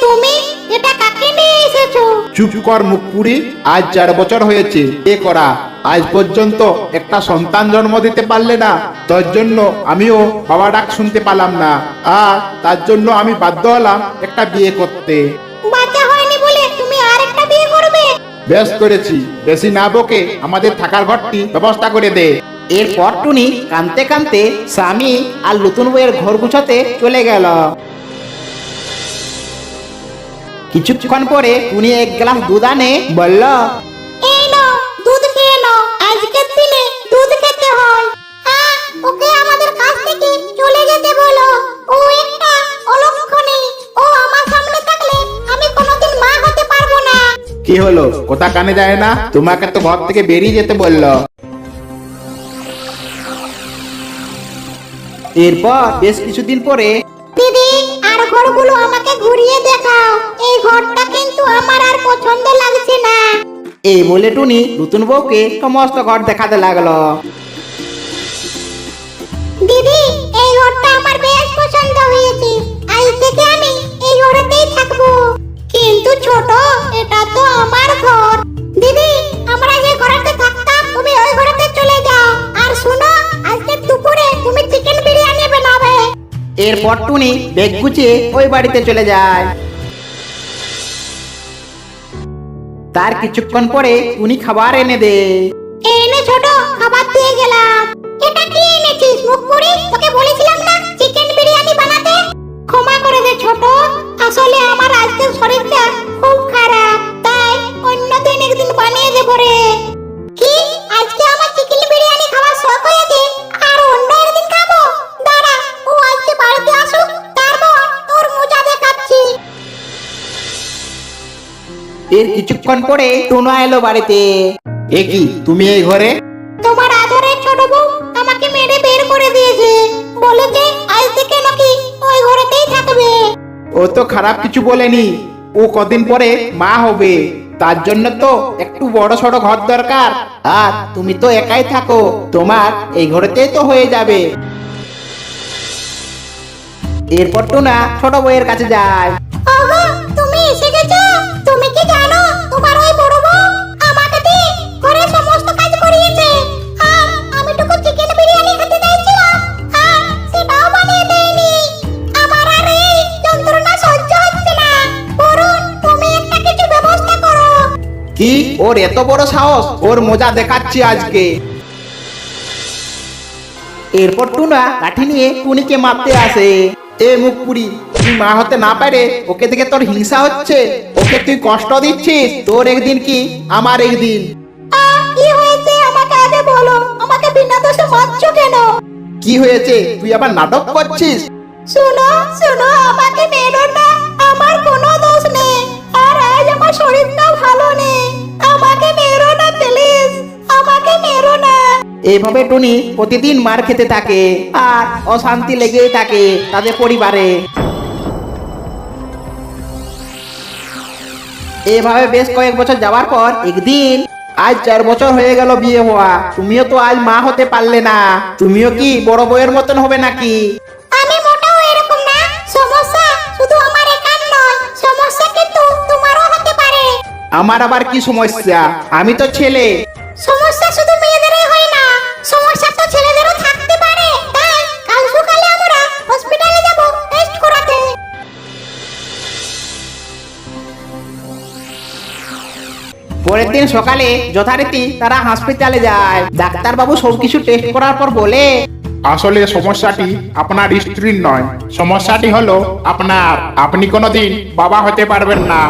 তুমি? এটা কাকে নিয়ে এসেছ? চুপ কর মুখপুরি আজ চার বছর হয়েছে। এ করা। আজ পর্যন্ত একটা সন্তান জন্ম দিতে পারলে না। তার জন্য আমিও বাবা ডাক শুনতে পারলাম না। আর তার জন্য আমি বাধ্য হলাম একটা বিয়ে করতে। বাচ্চা হয়নি বলে তুমি আর একটা বিয়ে করবে? বেশ করেছি। বেশি না বকে আমাদের থাকার ঘরটি ব্যবস্থা করে দে। এরপর টুনি কানতে কানতে স্বামী আর নতুন বইয়ের ঘর গুছাতে চলে গেল। কিছুক্ষণ পরে টুনি এক গ্লাস দুধ আনে বলল এই নাও দুধ খেয়ে নাও আজকের দিনে দুধ খেতে হয়। আহ, ওকে আমাদের কাছ থেকে চলে যেতে বলো। ও একটা অলক্ষণী ও আমার সামনে থাকলে আমি কোনোদিন মা হতে পারব না। কি হলো? কথা কানে যায় না? তোমাকে তো ঘর থেকে বেরিয়ে যেতে বলল। এরপর বেশ কিছুদিন পরে দিদি আর ঘরগুলো আমাকে ঘুরিয়ে দেখাও। এই ঘরটা কিন্তু আমার আর পছন্দ লাগছে না। এই বলে টুনি নতুন বউকে সমস্ত ঘর দেখাতে লাগল। এরপর টুনি বেগ গুছিয়ে ওই বাড়িতে চলে যায়। তার কিছুক্ষণ পরে উনি খাবার এনে দে। এনে ছোট খাবার দিয়ে গেলাম। এটা কি এনেছিস? মুখ পুরি তোকে বলেছিলাম এর কিছুক্ষণ পরে টুনা এলো বাড়িতে। এ কি তুমি এই ঘরে? তোমার আদরের ছোট বউ আমাকে মেরে বের করে দিয়েছে। বলেছে আজ থেকে নাকি ওই ঘরেতেই থাকবে। ও তো খারাপ কিছু বলেনি। ও কদিন পরে মা হবে। তার জন্য তো একটু বড় সড়ো ঘর দরকার। আর তুমি তো একাই থাকো তোমার এই ঘরেতেই তো হয়ে যাবে। এরপর টুনা ছোট বউয়ের কাছে যায়। কি? ওর এত বড় সাহস ওর মজা দেখাচ্ছি আজকে। এরপর টুনা লাঠি নিয়ে টুনিকে মারতে আসে। এ মুখ পুরি তুই মা হতে না পারে ওকে দেখে তোর হিংসা হচ্ছে। ওকে তুই কষ্ট দিচ্ছিস তোর একদিন কি? আমার একদিন। কি হয়েছে? আমাকে আগে বলো। আমাকে বিনা দোষে মারছো কেন? কি হয়েছে? তুই আবার নাটক করছিস? শোনো শোনো আমাকে মেরো এইভাবে টুনি প্রতিদিন মার খেতে থাকে আর অশান্তি লেগেই থাকে তাদের পরিবারে। এভাবে বেশ কয়েক বছর যাওয়ার পর একদিন আজ চার বছর হয়ে গেল বিয়ে হওয়া তুমিও তো আজ মা হতে পারলে না। তুমিও কি বড় বউয়ের মতন হবে নাকি? আমি মোটেও এরকম না সমস্যা শুধু আমার একার নয় সমস্যা কিন্তু তোমারও হতে পারে। আমার আবার কি সমস্যা? আমি তো ছেলে। পরের দিন সকালে যথারীতি তারা হাসপাতালে যায়। ডাক্তারবাবু সবকিছু টেস্ট করার পর বলে, আসলে সমস্যাটি আপনার স্ত্রীর নয়। সমস্যাটি হলো আপনার। আপনি কোনোদিন বাবা হতে পারবেন না।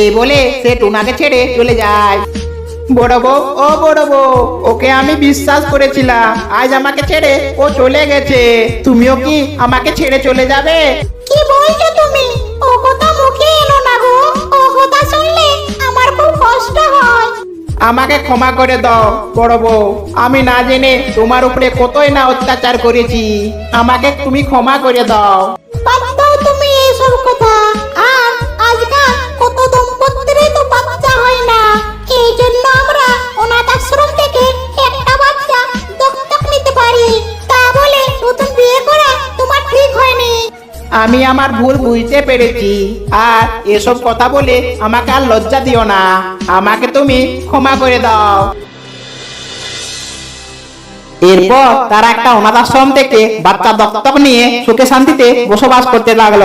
এই বলে সে টুনাকে ছেড়ে চলে যায়। বড় বউ ও বড় বউ ওকে আমি বিশ্বাস করেছিলাম। আজ আমাকে ছেড়ে ও চলে গেছে। তুমিও কি আমাকে ছেড়ে চলে যাবে? কি বলছো তুমি? ও কথা মুখে এলো না গো। ও কথা শুনলে আমার খুব কষ্ট হয়। আমাকে ক্ষমা করে দাও বড় বউ। আমি না জেনে তোমার উপরে কতই না অত্যাচার করেছি। আমাকে তুমি ক্ষমা করে দাও। আমি আমার ভুল বুঝতে পেরেছি। আর এসব কথা বলে আমাকে আর লজ্জা দিও না। আমাকে তুমি ক্ষমা করে দাও। এরপর তারা একটা অনাথ আশ্রম থেকে বাচ্চা দত্তক নিয়ে সুখে শান্তিতে বসবাস করতে লাগল।